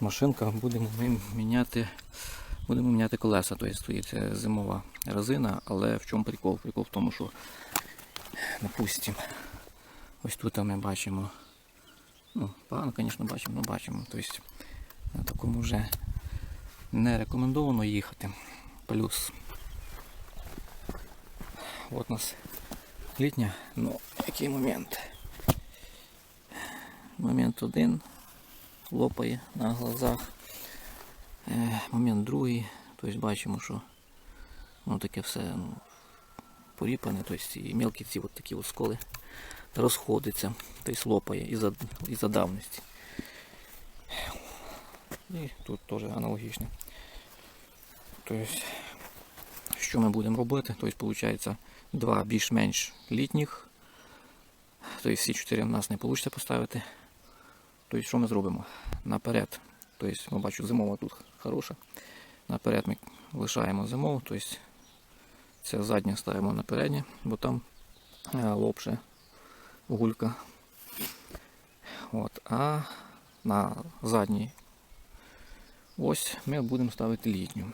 машинка, будемо ми міняти. Будемо міняти колеса, тобто стоїть е, зимова резина, але в чому прикол? Прикол в тому, що, допустим, ось тут ми бачимо, ну, погано, звісно, бачимо, але бачимо. Тобто на такому вже не рекомендовано їхати. Плюс. От у нас літня, ну який момент? Момент один лопає на глазах. Е, момент другий, тобто бачимо, що воно таке все ну, поріпане, тобто і мелкі ці от такі от сколи розходиться, тобто лопає із-за із давності. І тут теж аналогічно. Тобто, що ми будемо робити? Тобто, виходить, два більш-менш літніх. Тобто всі чотири в нас не вийде поставити. Тобто, що ми зробимо? Наперед. Тобто, ми бачу, зимова тут хороша. Наперед ми лишаємо зимову, тобто це заднє ставимо на переднє, бо там е, лопше гулька. От, а на задній ось ми будемо ставити літню.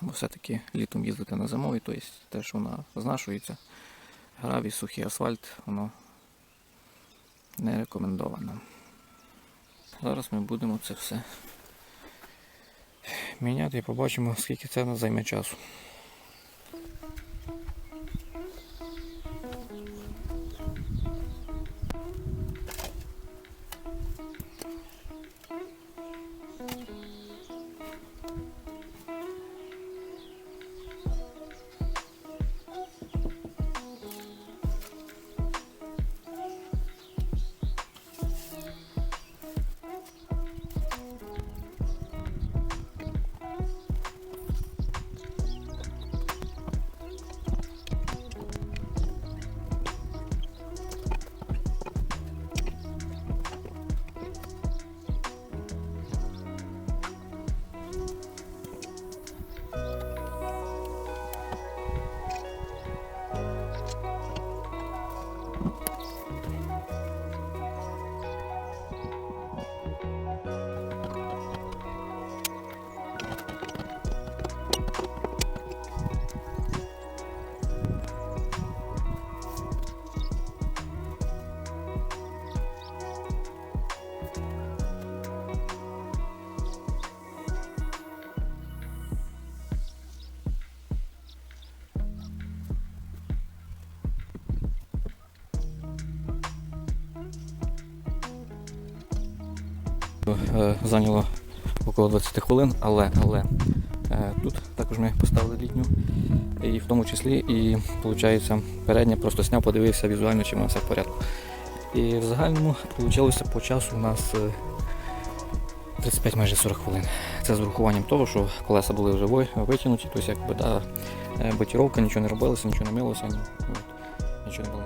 Бо все-таки літом їздити на зимовій, тобто що вона знашується, гравій, сухий асфальт, воно не рекомендовано. Зараз ми будемо це все міняти і побачимо, скільки це займе часу. Зайняло около 20 хвилин, але, але е, тут також ми поставили літню, і в тому числі і виходить, передня просто сняв, подивився візуально, чи в нас все в порядку. І в загальному вийшло по часу у нас е, 35 майже 40 хвилин. Це з урахуванням того, що колеса були вже ви- витягнуті, тобто якби да, е, батіровка, нічого не робилося, нічого не милося, нічого не було.